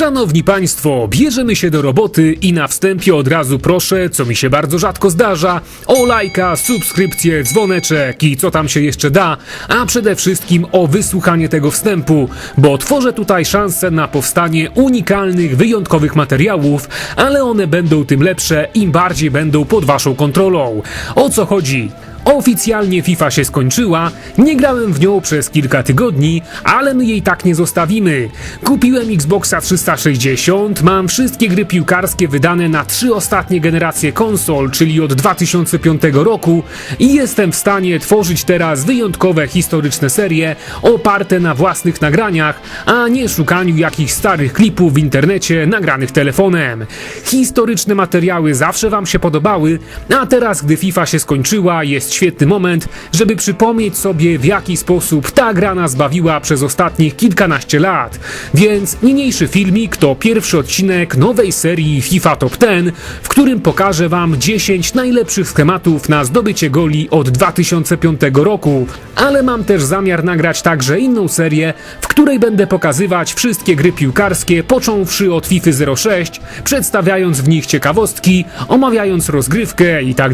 Szanowni Państwo, bierzemy się do roboty i na wstępie od razu proszę, co mi się bardzo rzadko zdarza, o lajka, subskrypcję, dzwoneczek i co tam się jeszcze da, a przede wszystkim o wysłuchanie tego wstępu, bo tworzę tutaj szansę na powstanie unikalnych, wyjątkowych materiałów, ale one będą tym lepsze, im bardziej będą pod Waszą kontrolą. O co chodzi? Oficjalnie FIFA się skończyła, nie grałem w nią przez kilka tygodni, ale my jej tak nie zostawimy. Kupiłem Xboxa 360, mam wszystkie gry piłkarskie wydane na trzy ostatnie generacje konsol, czyli od 2005 roku i jestem w stanie tworzyć teraz wyjątkowe historyczne serie oparte na własnych nagraniach, a nie szukaniu jakichś starych klipów w internecie nagranych telefonem. Historyczne materiały zawsze wam się podobały, a teraz gdy FIFA się skończyła jest świetny moment, żeby przypomnieć sobie w jaki sposób ta gra nas bawiła przez ostatnich kilkanaście lat. Więc niniejszy filmik to pierwszy odcinek nowej serii FIFA Top 10, w którym pokażę wam 10 najlepszych schematów na zdobycie goli od 2005 roku. Ale mam też zamiar nagrać także inną serię, w której będę pokazywać wszystkie gry piłkarskie, począwszy od FIFA 06, przedstawiając w nich ciekawostki, omawiając rozgrywkę i tak.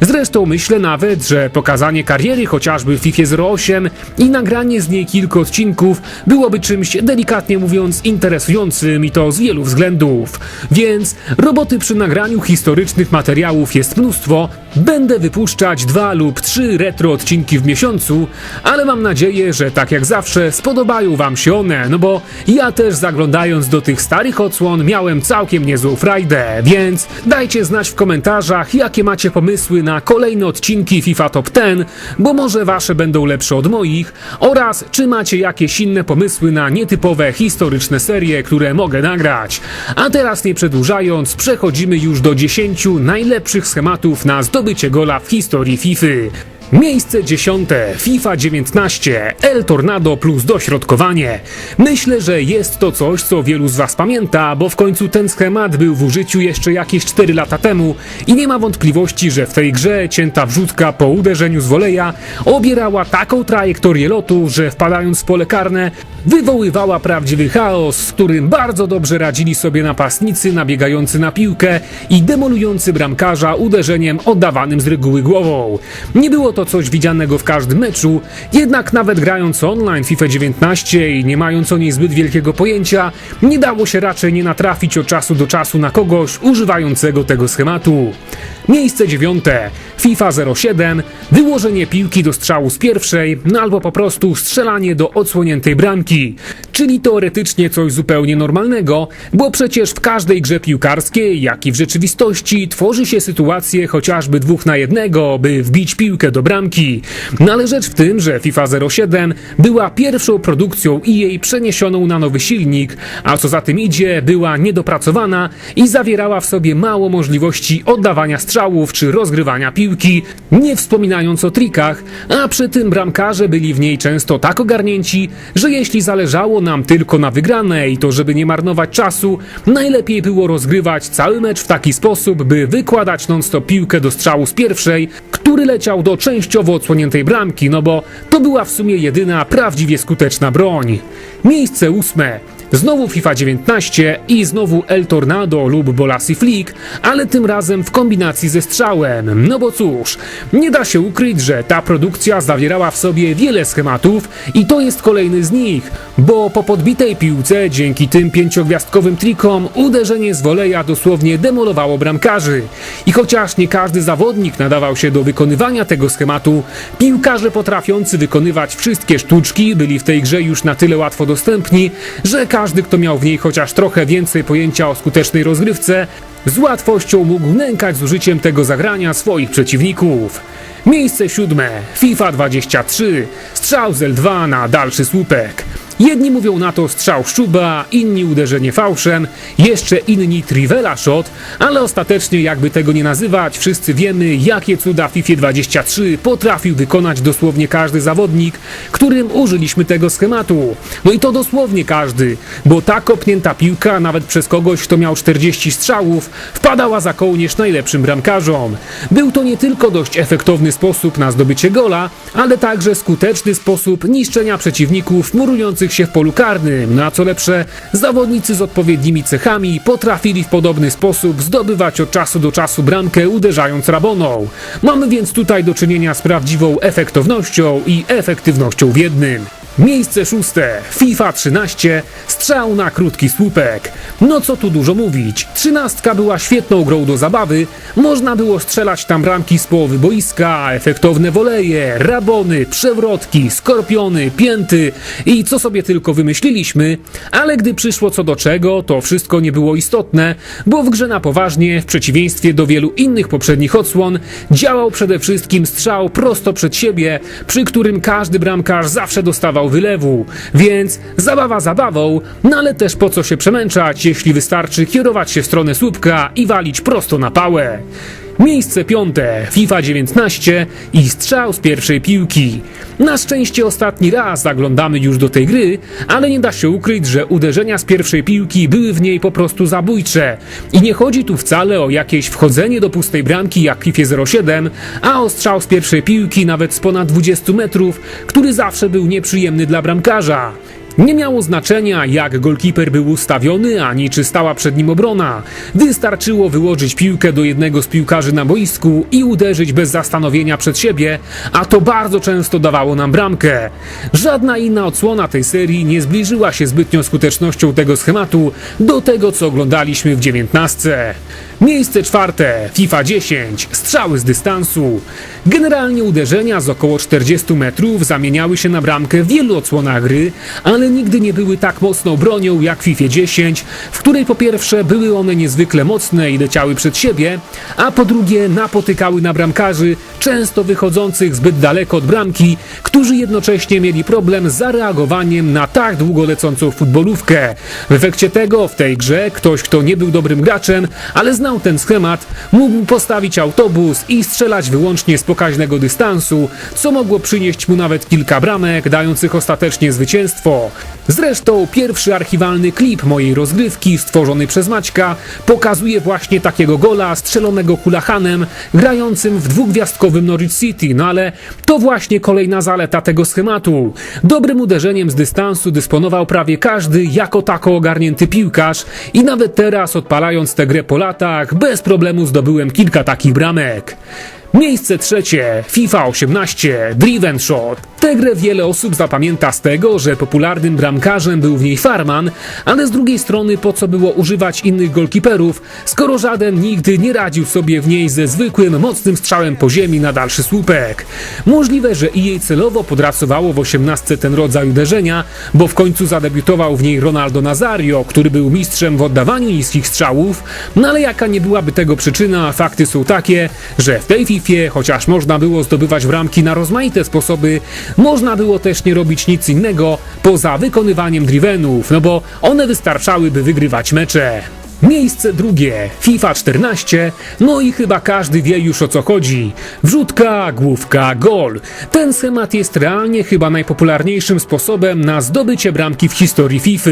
Zresztą myślę nawet, że pokazanie kariery chociażby w FIFA 08 i nagranie z niej kilku odcinków byłoby czymś delikatnie mówiąc interesującym i to z wielu względów. Więc roboty przy nagraniu historycznych materiałów jest mnóstwo, będę wypuszczać dwa lub trzy retro odcinki w miesiącu, ale mam nadzieję, że tak jak zawsze spodobają wam się one, no bo ja też zaglądając do tych starych odsłon miałem całkiem niezłą frajdę, więc dajcie znać w komentarzach jakie macie pomysły na kolejne odcinki FIFA Top 10, bo może wasze będą lepsze od moich oraz czy macie jakieś inne pomysły na nietypowe historyczne serie, które mogę nagrać. A teraz nie przedłużając, przechodzimy już do 10 najlepszych schematów na zdobycie gola w historii FIFA. Miejsce dziesiąte, FIFA 19, El Tornado plus dośrodkowanie. Myślę, że jest to coś, co wielu z Was pamięta, bo w końcu ten schemat był w użyciu jeszcze jakieś 4 lata temu i nie ma wątpliwości, że w tej grze cięta wrzutka po uderzeniu z woleja obierała taką trajektorię lotu, że wpadając w pole karne wywoływała prawdziwy chaos, z którym bardzo dobrze radzili sobie napastnicy nabiegający na piłkę i demolujący bramkarza uderzeniem oddawanym z reguły głową. Nie było to coś widzianego w każdym meczu, jednak nawet grając online FIFA 19 i nie mając o niej zbyt wielkiego pojęcia, nie dało się raczej nie natrafić od czasu do czasu na kogoś używającego tego schematu. Miejsce dziewiąte, FIFA 07, wyłożenie piłki do strzału z pierwszej, no albo po prostu strzelanie do odsłoniętej bramki. Czyli teoretycznie coś zupełnie normalnego, bo przecież w każdej grze piłkarskiej, jak i w rzeczywistości, tworzy się sytuacje chociażby dwóch na jednego, by wbić piłkę do bramki. No ale rzecz w tym, że FIFA 07 była pierwszą produkcją jej przeniesioną na nowy silnik, a co za tym idzie, była niedopracowana i zawierała w sobie mało możliwości oddawania strzałów czy rozgrywania piłki, nie wspominając o trikach, a przy tym bramkarze byli w niej często tak ogarnięci, że jeśli zależało nam tylko na wygranej, to żeby nie marnować czasu, najlepiej było rozgrywać cały mecz w taki sposób, by wykładać non-stop piłkę do strzału z pierwszej, który leciał do częściowo odsłoniętej bramki, no bo to była w sumie jedyna prawdziwie skuteczna broń. Miejsce ósme. Znowu FIFA 19 i znowu El Tornado lub Bolassi Flick, ale tym razem w kombinacji ze strzałem. No bo cóż, nie da się ukryć, że ta produkcja zawierała w sobie wiele schematów i to jest kolejny z nich, bo po podbitej piłce dzięki tym pięciogwiazdkowym trikom uderzenie z woleja dosłownie demolowało bramkarzy. I chociaż nie każdy zawodnik nadawał się do wykonywania tego schematu, piłkarze potrafiący wykonywać wszystkie sztuczki byli w tej grze już na tyle łatwo dostępni, że każdy, kto miał w niej chociaż trochę więcej pojęcia o skutecznej rozgrywce, z łatwością mógł nękać z użyciem tego zagrania swoich przeciwników. Miejsce siódme, FIFA 23, strzał z L2 na dalszy słupek. Jedni mówią na to strzał szczuba, inni uderzenie fałszem, jeszcze inni trivela shot, ale ostatecznie jakby tego nie nazywać, wszyscy wiemy jakie cuda FIFA 23 potrafił wykonać dosłownie każdy zawodnik, którym użyliśmy tego schematu. No i to dosłownie każdy, bo ta kopnięta piłka nawet przez kogoś, kto miał 40 strzałów, wpadała za kołnierz najlepszym bramkarzom. Był to nie tylko dość efektowny sposób na zdobycie gola, ale także skuteczny sposób niszczenia przeciwników murujących się w polu karnym. Na co lepsze, zawodnicy z odpowiednimi cechami potrafili w podobny sposób zdobywać od czasu do czasu bramkę uderzając raboną. Mamy więc tutaj do czynienia z prawdziwą efektownością i efektywnością w jednym. Miejsce szóste, FIFA 13, strzał na krótki słupek. No co tu dużo mówić, trzynastka była świetną grą do zabawy, można było strzelać tam bramki z połowy boiska, efektowne woleje, rabony, przewrotki, skorpiony, pięty. I co sobie tylko wymyśliliśmy, ale gdy przyszło co do czego, to wszystko nie było istotne, bo w grze na poważnie, w przeciwieństwie do wielu innych poprzednich odsłon, działał przede wszystkim strzał prosto przed siebie, przy którym każdy bramkarz zawsze dostawał wylewu. Więc zabawa zabawą, no ale też po co się przemęczać, jeśli wystarczy kierować się w stronę słupka i walić prosto na pałę. Miejsce piąte, FIFA 19 i strzał z pierwszej piłki. Na szczęście ostatni raz zaglądamy już do tej gry, ale nie da się ukryć, że uderzenia z pierwszej piłki były w niej po prostu zabójcze. I nie chodzi tu wcale o jakieś wchodzenie do pustej bramki jak w FIFA 07, a o strzał z pierwszej piłki nawet z ponad 20 metrów, który zawsze był nieprzyjemny dla bramkarza. Nie miało znaczenia, jak golkiper był ustawiony, ani czy stała przed nim obrona. Wystarczyło wyłożyć piłkę do jednego z piłkarzy na boisku i uderzyć bez zastanowienia przed siebie, a to bardzo często dawało nam bramkę. Żadna inna odsłona tej serii nie zbliżyła się zbytnio skutecznością tego schematu do tego, co oglądaliśmy w dziewiętnastce. Miejsce czwarte, FIFA 10, strzały z dystansu. Generalnie uderzenia z około 40 metrów zamieniały się na bramkę w wielu odsłonach gry, ale nigdy nie były tak mocną bronią jak w FIFA 10, w której po pierwsze były one niezwykle mocne i leciały przed siebie, a po drugie napotykały na bramkarzy, często wychodzących zbyt daleko od bramki, którzy jednocześnie mieli problem z zareagowaniem na tak długo lecącą futbolówkę. W efekcie tego w tej grze ktoś, kto nie był dobrym graczem, ale znał ten schemat, mógł postawić autobus i strzelać wyłącznie z pokaźnego dystansu, co mogło przynieść mu nawet kilka bramek, dających ostatecznie zwycięstwo. Zresztą pierwszy archiwalny klip mojej rozgrywki, stworzony przez Maćka, pokazuje właśnie takiego gola strzelonego Hulahanem, grającym w dwugwiazdkowym Norwich City, no ale to właśnie kolejna zaleta tego schematu. Dobrym uderzeniem z dystansu dysponował prawie każdy jako tako ogarnięty piłkarz i nawet teraz odpalając tę grę po latach, bez problemu zdobyłem kilka takich bramek. Miejsce trzecie, FIFA 18, Driven Shot. Tę grę wiele osób zapamięta z tego, że popularnym bramkarzem był w niej Farman, ale z drugiej strony po co było używać innych golkiperów, skoro żaden nigdy nie radził sobie w niej ze zwykłym, mocnym strzałem po ziemi na dalszy słupek. Możliwe, że i jej celowo podrasowało w 18 ten rodzaj uderzenia, bo w końcu zadebiutował w niej Ronaldo Nazario, który był mistrzem w oddawaniu niskich strzałów, no ale jaka nie byłaby tego przyczyna, fakty są takie, że w tej FIFA, chociaż można było zdobywać bramki na rozmaite sposoby, można było też nie robić nic innego poza wykonywaniem drivenów, no bo one wystarczały, by wygrywać mecze. Miejsce drugie, FIFA 14, no i chyba każdy wie już o co chodzi. Wrzutka, główka, gol. Ten schemat jest realnie chyba najpopularniejszym sposobem na zdobycie bramki w historii FIFA.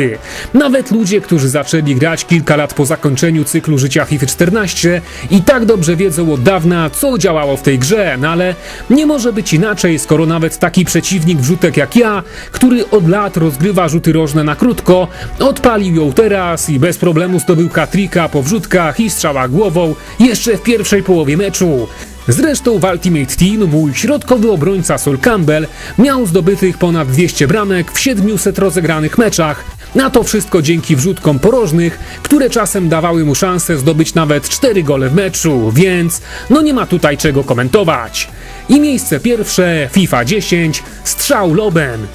Nawet ludzie, którzy zaczęli grać kilka lat po zakończeniu cyklu życia FIFA 14 i tak dobrze wiedzą od dawna, co działało w tej grze, no ale nie może być inaczej, skoro nawet taki przeciwnik wrzutek jak ja, który od lat rozgrywa rzuty rożne na krótko, odpalił ją teraz i bez problemu zdobył hat-tricka po wrzutkach i strzałach głową jeszcze w pierwszej połowie meczu. Zresztą w Ultimate Team mój środkowy obrońca Sol Campbell miał zdobytych ponad 200 bramek w 700 rozegranych meczach. Na to wszystko dzięki wrzutkom porożnych, które czasem dawały mu szansę zdobyć nawet 4 gole w meczu, więc no nie ma tutaj czego komentować. I miejsce pierwsze FIFA 10 strzał lobem.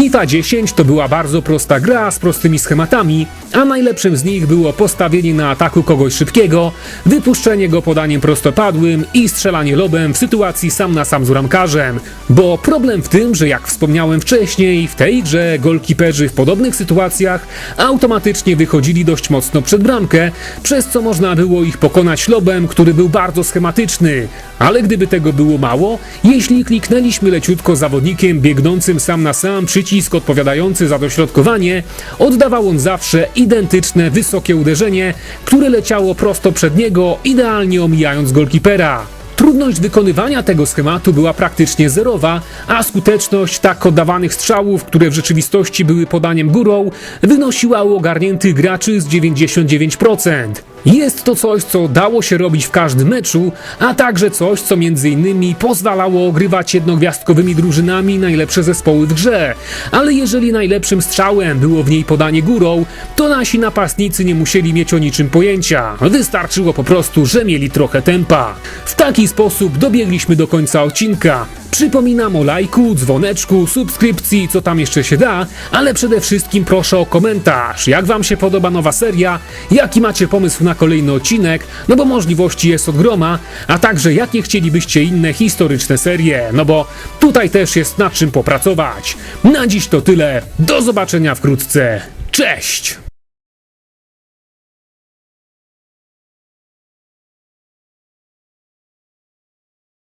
FIFA 10 to była bardzo prosta gra z prostymi schematami, a najlepszym z nich było postawienie na ataku kogoś szybkiego, wypuszczenie go podaniem prostopadłym i strzelanie lobem w sytuacji sam na sam z ramkarzem. Bo problem w tym, że jak wspomniałem wcześniej, w tej grze golkiperzy w podobnych sytuacjach automatycznie wychodzili dość mocno przed bramkę, przez co można było ich pokonać lobem, który był bardzo schematyczny. Ale gdyby tego było mało, jeśli kliknęliśmy leciutko zawodnikiem biegnącym sam na sam przycisk odpowiadający za dośrodkowanie, oddawał on zawsze identyczne wysokie uderzenie, które leciało prosto przed niego, idealnie omijając golkipera. Trudność wykonywania tego schematu była praktycznie zerowa, a skuteczność tak oddawanych strzałów, które w rzeczywistości były podaniem górą, wynosiła u ogarniętych graczy z 99%. Jest to coś, co dało się robić w każdym meczu, a także coś, co innymi pozwalało ogrywać jednogwiazdkowymi drużynami najlepsze zespoły w grze. Ale jeżeli najlepszym strzałem było w niej podanie górą, to nasi napastnicy nie musieli mieć o niczym pojęcia. Wystarczyło po prostu, że mieli trochę tempa. W taki sposób dobiegliśmy do końca odcinka. Przypominam o lajku, dzwoneczku, subskrypcji, co tam jeszcze się da, ale przede wszystkim proszę o komentarz. Jak Wam się podoba nowa seria? Jaki macie pomysł na kolejny odcinek? No bo możliwości jest od groma, a także jakie chcielibyście inne historyczne serie? No bo tutaj też jest nad czym popracować. Na dziś to tyle. Do zobaczenia wkrótce. Cześć!